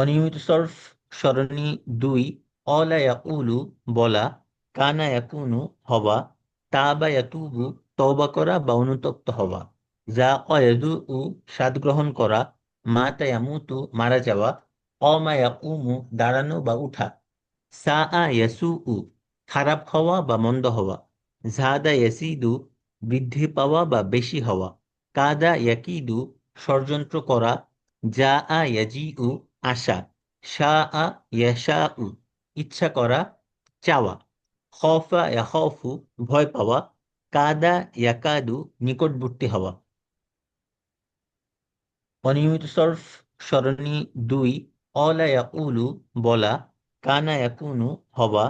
অনিয়মিত সরফ সরণি দুই, অলা ইয়াকুলু বলা, কানা ইয়াকুনু হওয়া, তাবা ইয়াতুবু তওবা করা বা অনুতপ্ত হওয়া। যা অয়াদু উ স্বাদ গ্রহণ করা মা তায়ামুতু মারা যাওয়া, অমা ইয়াকুমু দাঁড়ানো বা উঠা। সা আ উ খারাপ হওয়া বা মন্দ হওয়া। ঝাদা ইয়াসিদু বৃদ্ধি পাওয়া বা বেশি হওয়া। কাদা ইয়াকিদু ষড়যন্ত্র করা। যা আ উ আশা শা আ ইয়াশা উ ইচ্ছা করা, চাওয়া। খফা ইয়াখফু ভয় পাওয়া। কাদা ইয়াকাদু, নিকটবর্তী হওয়া। অনিয়মিত সরফ, সরণি দুই, অলা ইয়াকুলু, বলা। কানা ইয়াকুনু, হওয়া।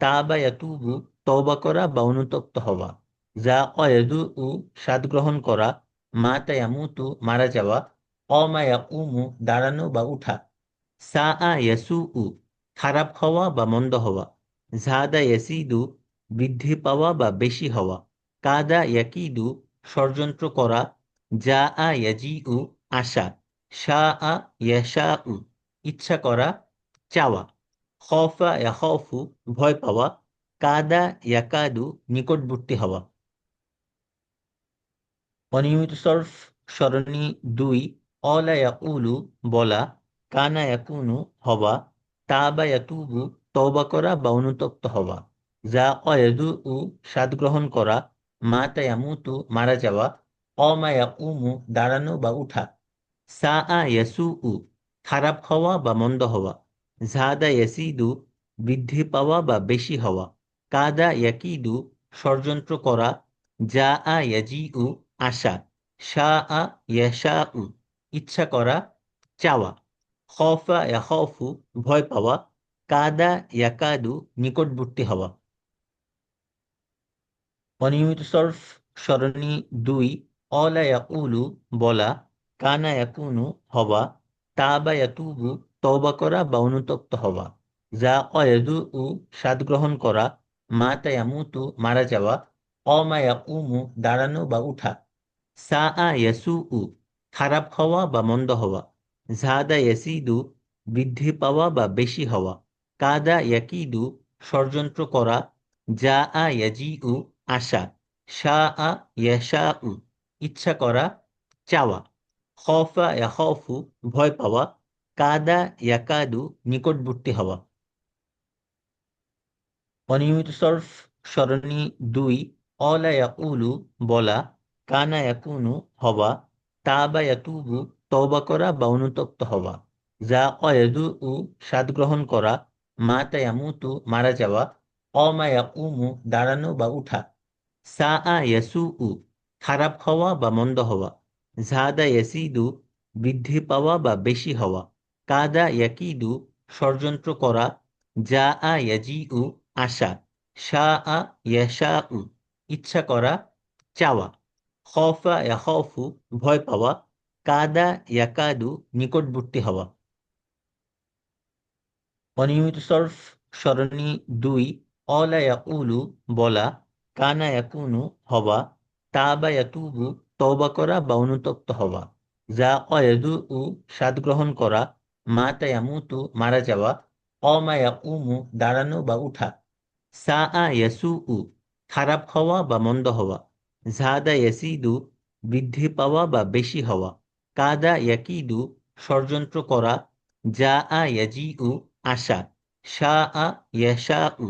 তাবা ইয়াতুবু, তওবা করা বা অনুতপ্ত হওয়া। যা অয়াদু উ স্বাদ গ্রহণ করা। মা তায়ামুতু মারা যাওয়া। অমা ইয়াকুমু, দাঁড়ানো বা উঠা। সা আ ইয়াসু উ খারাপ হওয়া বা মন্দ হওয়া। ঝাদা ইয়াসিদু, বৃদ্ধি পাওয়া বা বেশি হওয়া। কাদা ইয়াকিদু, ষড়যন্ত্র করা। যা আ ইয়াজি উ আশা। সা আ ইয়াশা উ ইচ্ছা করা, চাওয়া। খফা ইয়াখফু, ভয় পাওয়া। কাদা ইয়াকাদু, নিকটবর্তী হওয়া। অনিয়মিত সরফ সরণি দুই। অলা ইয়াকুলু, বলা। কানা ইয়াকুনু হওয়া তাবা ইয়াতুবু তওবা করা বা অনুতপ্ত হওয়া। যা অয়াদু উ স্বাদ গ্রহণ করা মা তায়ামুতু মারা যাওয়া, অমা ইয়াকুমু দাঁড়ানো বা উঠা। সা আ ইয়াসু উ খারাপ হওয়া বা মন্দ হওয়া। ঝাদা ইয়াসিদু বৃদ্ধি পাওয়া বা বেশি হওয়া। কাদা ইয়াকিদু ষড়যন্ত্র করা। যা আ ইয়াজি উ আশা। শা আ ইয়াশা উ ইচ্ছা করা, চাওয়া। খফা ইয়াখফু ভয় পাওয়া। কাদা ইয়াকাদু নিকটবর্তী হওয়া। অনিয়মিত সরফ, সরণি দুই, অলা ইয়াকুলু বলা। কানা ইয়াকুনু হওয়া। তাবা ইয়াতুবু তওবা করা বা অনুতপ্ত হওয়া। যা অয়াদু উ, স্বাদ গ্রহণ করা। মা তায়ামুতু মারা যাওয়া। অমা ইয়াকুমু দাঁড়ানো বা উঠা। সা আ ইয়াসু খারাপ হওয়া বা মন্দ হওয়া। ঝাদা ইয়াসিদু বৃদ্ধি পাওয়া বা বেশি হওয়া। কাদা ইয়াকিদু ষড়যন্ত্র করা। যা আ ইয়াজি উ আশা। শা আ ইয়াশা উ ইচ্ছা করা। চাওয়া। খফা ইয়াখফু ভয় পাওয়া। কাদা ইয়াকাদু নিকটবর্তী হওয়া। অনিয়মিত সরফ সরণি দুই। অলা ইয়াকুলু বলা। কানা ইয়াকুনু হওয়া। তাবা ইয়াতুবু তওবা করা বা অনুতপ্ত হওয়া। যা অয়াদু উ স্বাদ গ্রহণ করা মা তায়ামুতু মারা যাওয়া, অমা ইয়াকুমু দাঁড়ানো বা উঠা। সা আ উ খারাপ হওয়া বা মন্দ হওয়া। ঝাদা ইয়াসিদু, বৃদ্ধি পাওয়া বা বেশি হওয়া। কাদা ইয়াকিদু, ষড়যন্ত্র করা। যা আ উ আশা। সা আ উ ইচ্ছা করা, চাওয়া। খফা ইয়াখফু, ভয় পাওয়া। কাদা ইয়াকাদু নিকটবর্তী হওয়া অনিয়মিত সরফ সরণি দুই অলা ইয়াকুলু বলা কানা ইয়াকুনু হওয়া তাবা ইয়াতুবু তওবা করা বা অনুতপ্ত হওয়া যা অয়াদু উ স্বাদ গ্রহণ করা মা তায়ামুতু মারা যাওয়া অমা ইয়াকুমু দাঁড়ানো বা উঠা সা আ ইয়াসু উ খারাপ হওয়া বা মন্দ হওয়া ঝাদা ইয়াসিদু বৃদ্ধি পাওয়া বা বেশি হওয়া কাদা ইয়াকিদু ষড়যন্ত্র করা যা আ উ আশা শা আ উ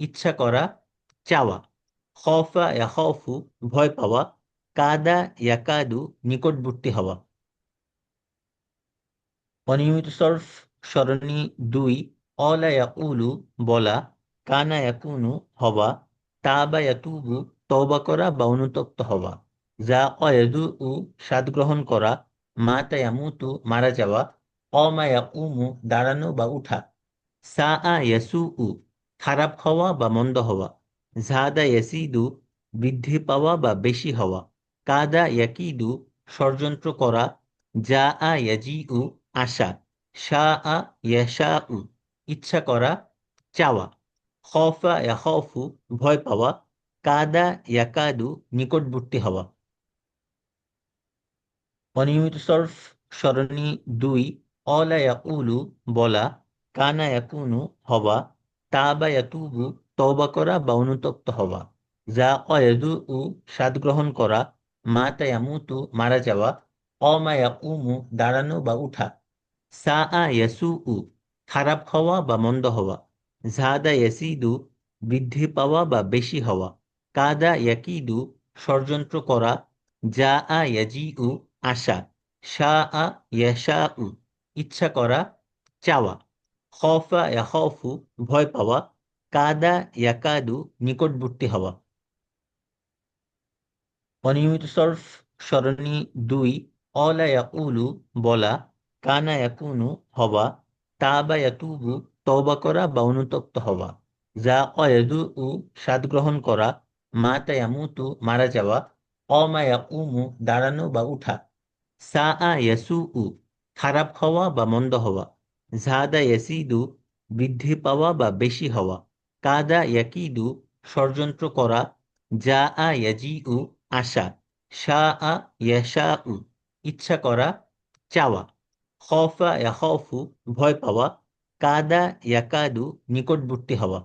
ইচ্ছা করা, চাওয়া, খফা ইয়াখফু ভয় পাওয়া, কাদা ইয়াকাদু নিকটবর্তী হওয়া। অনিয়মিত সরফ সরণি দুই, অলা ইয়াকুলু বলা, কানা ইয়াকুনু হওয়া, তাবা ইয়াতুবু তওবা করা বা অনুতপ্ত হওয়া যা অয়াদু উ স্বাদ গ্রহণ করা মা তায়ামুতু মারা যাওয়া অমা ইয়াকুমু দাঁড়ানো বা উঠা সা আ ইয়াসু উ খারাপ হওয়া বা মন্দ হওয়া ঝাদা ইয়াসিদু বৃদ্ধি পাওয়া বা বেশি হওয়া কাদা ইয়াকিদু ষড়যন্ত্র করা. যা আ ইয়াজি উ আশা শা আ ইয়াশা উ ইচ্ছা করা, চাওয়া. খফা ইয়াখফু ভয় পাওয়া. কাদা ইয়াকাদু নিকটবর্তী হওয়া। অনিয়মিত সরফ সরণি দুই, অলা বলা, কানা ইয়াকুনু হবা তাবা ইয়াতুবু তওবা করা বা অনুতপ্ত হওয়া। যা অয়াদু উ স্বাদ গ্রহণ করা, মাতা ইয়ামুতু মারা যাওয়া, অমা ইয়াকুমু দাঁড়ানো বা উঠা। সা আ ইয়াসু উ খারাপ হওয়া বা মন্দ হওয়া। ঝাদা ইয়াসিদু বৃদ্ধি পাওয়া বা বেশি হওয়া। কাদা ইয়াকিদু ষড়যন্ত্র করা। যা আ উ আশা শা আ ইয়াশা উ ইচ্ছা করা, চাওয়া। খফা, ইয়াখফু, ভয় পাওয়া। কাদা, ইয়াকাদু, নিকটবর্তী হওয়া। অনিয়মিত সরফ সরণি দুই, অলা ইয়াকুলু, বলা। কানা ইয়াকুনু, হওয়া। তাবা ইয়াতুবু, তওবা করা বা অনুতপ্ত হওয়া। যা অয়াদু উ স্বাদ গ্রহণ করা। মাতা ইয়ামুতু, মারা যাওয়া। অমা ইয়াকুমু, দাঁড়ানো বা উঠা। সা আ উ খারাপ হওয়া বা মন্দ হওয়া। ঝাদা ইয়াসিদু, বৃদ্ধি পাওয়া বা বেশি হওয়া। কাদা ইয়াকিদু, ষড়যন্ত্র করা। যা আ ইয়াজি উ আশা। শা আ ইয়াশা উ ইচ্ছা করা, চাওয়া। খফা ইয়াখফু, ভয় পাওয়া। কাদা ইয়াকাদু, নিকটবর্তী হওয়া।